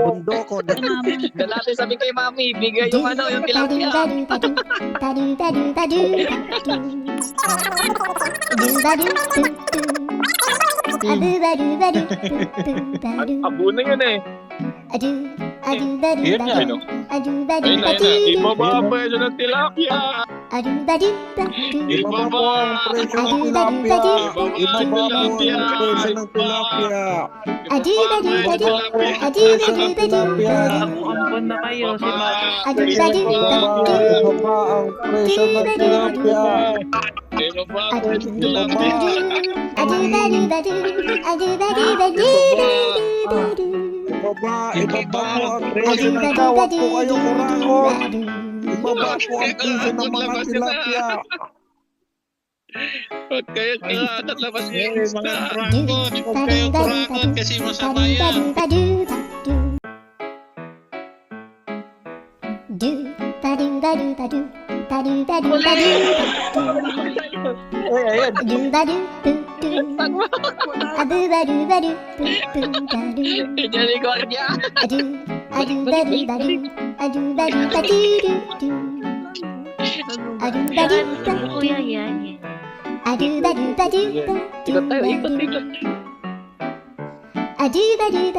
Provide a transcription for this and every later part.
bundoko. Dalatin sabi kay mami, bigay yung ano, yung tilapia. Abo na yun eh. Yun nga, ano? Ayun na, yun na. Ibaba ang presyo ng tilapia. Ibaba po ang presyo ng tilapia. Ibaba po ang presyo ng tilapia. Ampon na kayo, si Mami. Ibaba, ibaba ang presyo ng tilapia. Ibaba ang presyo ng tilapia. Ibaba, ibaba po ang presyo ng tawag po kayo kurangon. Ibaba po ang presyo ng mga tilapia. Huwag kayo kalat at labas niyo yung Eh, isda. mga kurakot, huwag kayo kurakot kasi masama yan. Ijali ko niya. Kuya yan. Ikot tayo, ikot, ikot.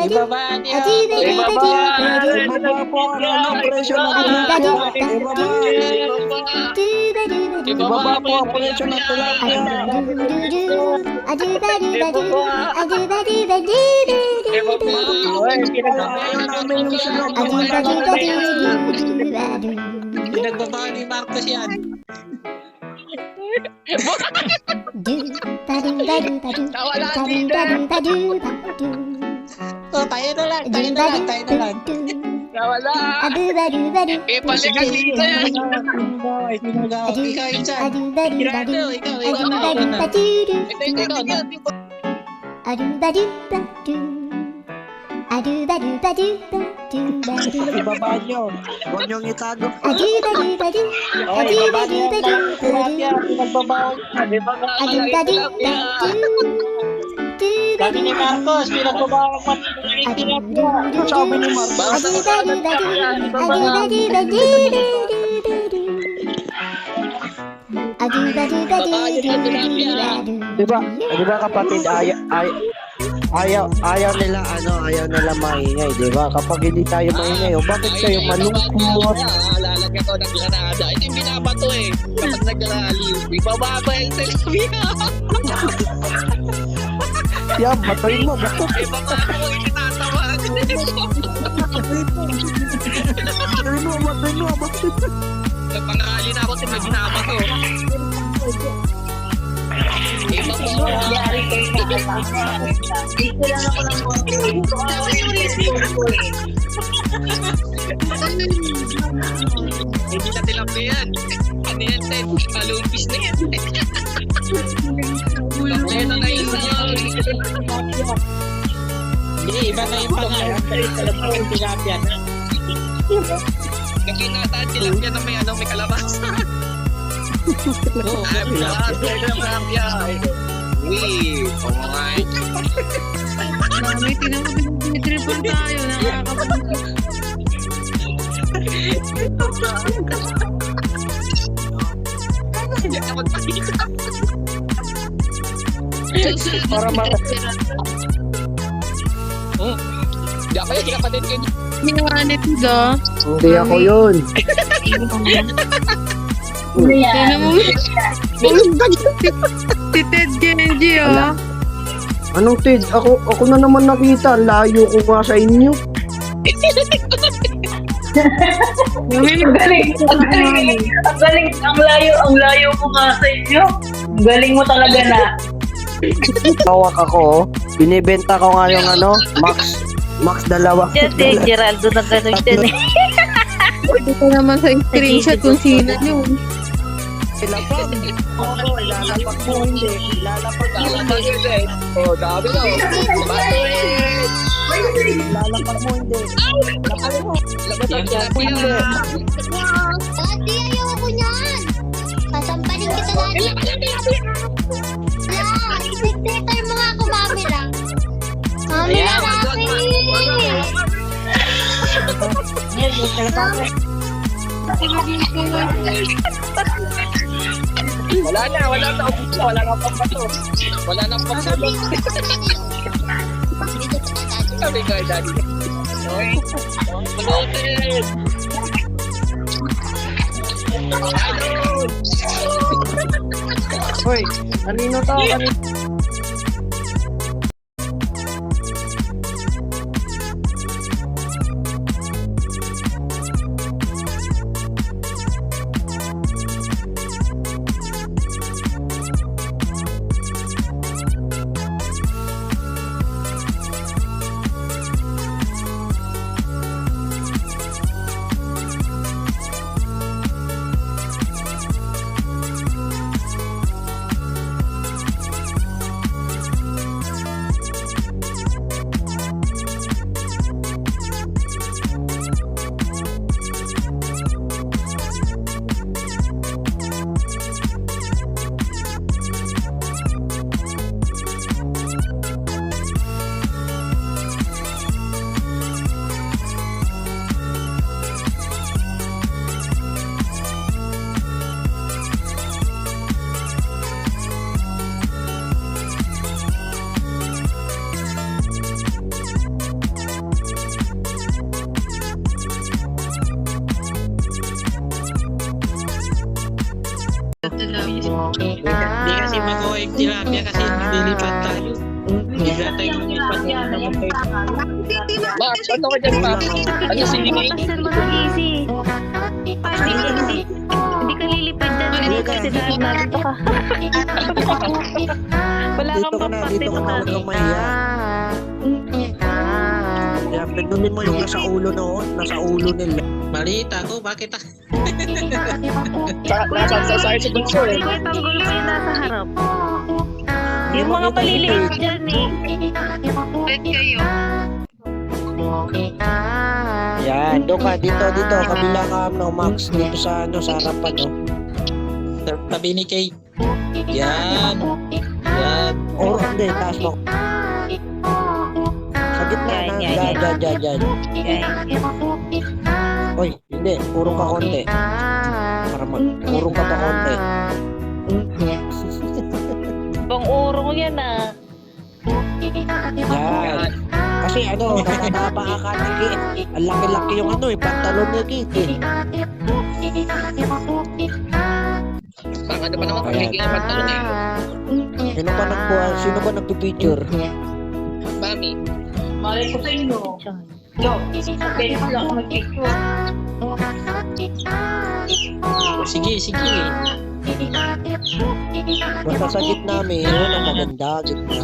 Ibaba niyo. Ibaba po ang ano, presyo ng tilapia. Ibaba, ibaba po ang presyo ng tilapia. Kailangan namin yung sunod ng mga Pinagbaba ni Marcos yan. Nawala dito. Oh, tayo na lang, tayo na lang, tayo na lang. Nawala. Ibalik ka dito yan. Ikaw. Tirado, ikaw, ikaw na, ikaw na. Ito yung ikaw na. Ibaba nyo. Huwag nyo itago. Okay, ibaba niyo ang Sabi ni Marcos, pinagbabawal ang mga tilapia. Sabi ni Marcos. Basta ko sa tilapia. Ibaba. Di ba? Di ba kapatid, ayaw, ayaw, ayaw, ayaw nila, ano, ayaw nila maingay, di ba? Kapag hindi tayo maingay, o bakit kayo malungkot? Lalagyan ko ng granada. Ito yung binabato eh. Kapag nag-rally, ibababa yung tilapia. Yan, batoy mo, bato. Ibaba ko yung itatawa. Batoy mo, batoy mo, batoy mo. Nagpang-rally na ako, may binabato. Ibaba ko. Hindi na tilapia yan. Ano yan, Ted? Kalupis na yan. Ito na isa. Hindi, iba na yung pangalan. Alam mo yung tilapia na. Nakita tilapia na may ano, may kalabasa. Oo, Ay, lahat may tilapia. Uy, alright. Mami, tinan mo, binitripan tayo. Nakakapagod. Hindi ka magpakita. Para ma... Hindi ako yung kapatid ko. Ginawa ni Tido. Hindi ako yun. Tinan mo. Si Ted Genji, oh. Anong Tid? Ako, ako na naman nakita. Ang Layo ko nga sa inyo. Ang galing, ang galing, ang galing, ang layo, ang layo mo nga sa inyo. Ang galing mo talaga na. Tawak ako, oh. Binibenta ko nga yung ano, Max. Max dalawa. Diyan, si Geraldo na gano'n dyan eh. Pwede ko naman sa screenshot kung sino yun. Ilapag. Oo, ilalapag mo hindi. Mo yun eh. Oh, dami na. oh. Bato eh. Ilalapag mo hindi. Labas ang tilapia. Wala na, wala na. Na, wala na pang bato. Wala na pang bato. Sabi ko ay daddy. Okay. Hoy, kanino to? Kanino? Hindi kasi mag-OIG tilapia kasi nililipat tayo. Bigla tayo lumipat na naman tayo. Ma, ano ka dyan, ma? Ano si Limay? Sir, mga easy. Hindi, hindi, hindi ka lilipad dyan. Hindi kasi dahil nandito ka. Wala Dito kang ka na, dito ka na, huwag kang mahiya. Pinunin mo yung nasa ulo noon, nasa ulo nila. Balita ko, bakit ah? Sa, nasa sa sa sa bunso eh. Hindi ko yung nasa harap. Yung mga maliliit dyan eh. Yan, doon ka, dito, dito, kabila ka, no, Max, dito sa, ano, sa harapan, no. Sa tabi ni Kate. Yan. Yan. O, hindi, taas mo. Yan, yan, dyan, yan. dyan, dyan, dyan. Hoy, hindi, urong ka konti. Para mag, urong ka pa konti. Bang urong yan ah. Yan. Kasi ano, nakakaba ka ni Kit. Ang laki-laki yung ano, yung pantalon ni Kit, eh. Ano pa naman pagiging ang pantalon eh. Sino ba? Sino ba nagpipicture? Mami. Malay ko sa inyo. Yo, ko lang ako mag-picture. Sige, sige. Basta sa gitna, may yun ang maganda, gitna.